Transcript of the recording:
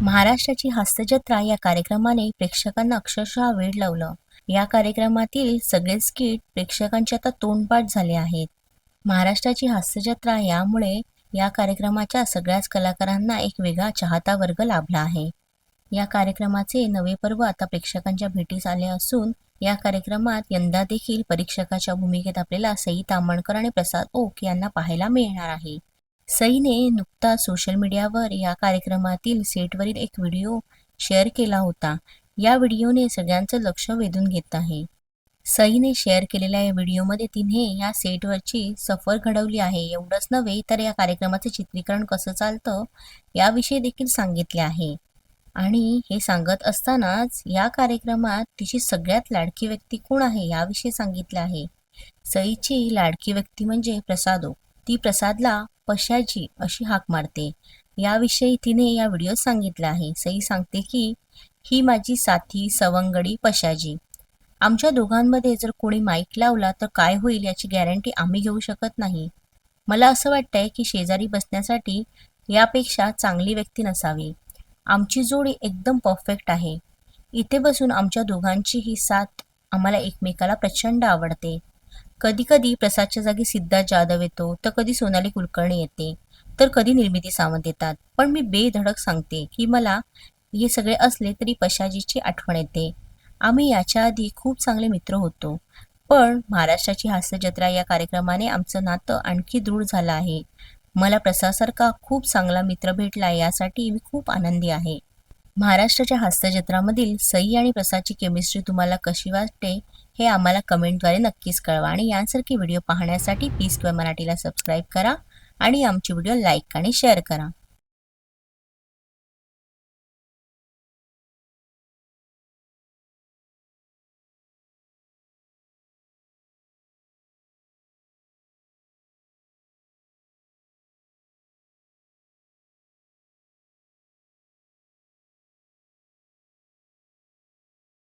महाराष्ट्राची हास्यजत्रा या कार्यक्रमाने प्रेक्षकांना अक्षरशः वेड लावलं. या कार्यक्रमातील सगळे स्किट प्रेक्षकांचे आता तोंडपाठ झाले आहेत. महाराष्ट्राची हास्यजत्रा यामुळे या कार्यक्रमाच्या सगळ्याच कलाकारांना एक वेगळा चाहता वर्ग लाभला आहे. या कार्यक्रमाचे नवे पर्व आता प्रेक्षकांच्या भेटीस आले असून या कार्यक्रमात यंदा देखील परीक्षकाच्या भूमिकेत आपल्याला सई तामणकर आणि प्रसाद ओक यांना पाहायला मिळणार आहे. सईने नुकताच सोशल मीडियावर या कार्यक्रमातील सेटवरील एक व्हिडिओ शेअर केला होता. या व्हिडिओने सगळ्यांचं लक्ष वेधून घेत आहे. सईने शेअर केलेल्या या व्हिडिओमध्ये तिने या सेटवरची सफर घडवली आहे. एवढंच नव्हे तर या कार्यक्रमाचं चित्रीकरण कसं चालतं याविषयी देखील सांगितले आहे. आणि हे सांगत असतानाच या कार्यक्रमात तिची सगळ्यात लाडकी व्यक्ती कोण आहे याविषयी सांगितले आहे. सईची लाडकी व्यक्ती म्हणजे प्रसादो. ती प्रसादला पशाजी अशी हाक मारते. याविषयी तिने या व्हिडिओत सांगितलं आहे. सई सांगते की ही माझी साथी सवंगडी पशाजी आमच्या दोघांमध्ये जर कोणी माईक लावला तर काय होईल याची गॅरंटी आम्ही घेऊ शकत नाही. मला असं वाटतंय की शेजारी बसण्यासाठी यापेक्षा चांगली व्यक्ती नसावी. आमची जोडी एकदम परफेक्ट आहे. इथे बसून आमच्या दोघांची ही साथ आम्हाला एकमेकाला प्रचंड आवडते. कधी कधी प्रसादच्या जागी सिद्धार्थ जाधव येतो तर कधी सोनाली कुलकर्णी येते तर कधी निर्मिती सावंत येतात. पण मी बेधडक सांगते की मला हे सगळे असले तरी पशाजीची आठवण येते. आम्ही याच्या आधी खूप चांगले मित्र होतो. पण महाराष्ट्राची हास्य जत्रा या कार्यक्रमाने आमचं नातं आणखी दृढ झालं आहे. मला प्रसादसारखा खूप चांगला मित्र भेटला यासाठी मी खूप आनंदी आहे. महाराष्ट्राच्या हास्यजत्रामधील सई आणि प्रसादची केमिस्ट्री तुम्हाला कशी वाटते हे आम्हाला कमेंटद्वारे नक्कीच कळवा आणि यांसारखे व्हिडिओ पाहण्यासाठी पीस किंवा मराठीला सबस्क्राईब करा आणि आमचे व्हिडिओ लाईक आणि शेअर करा.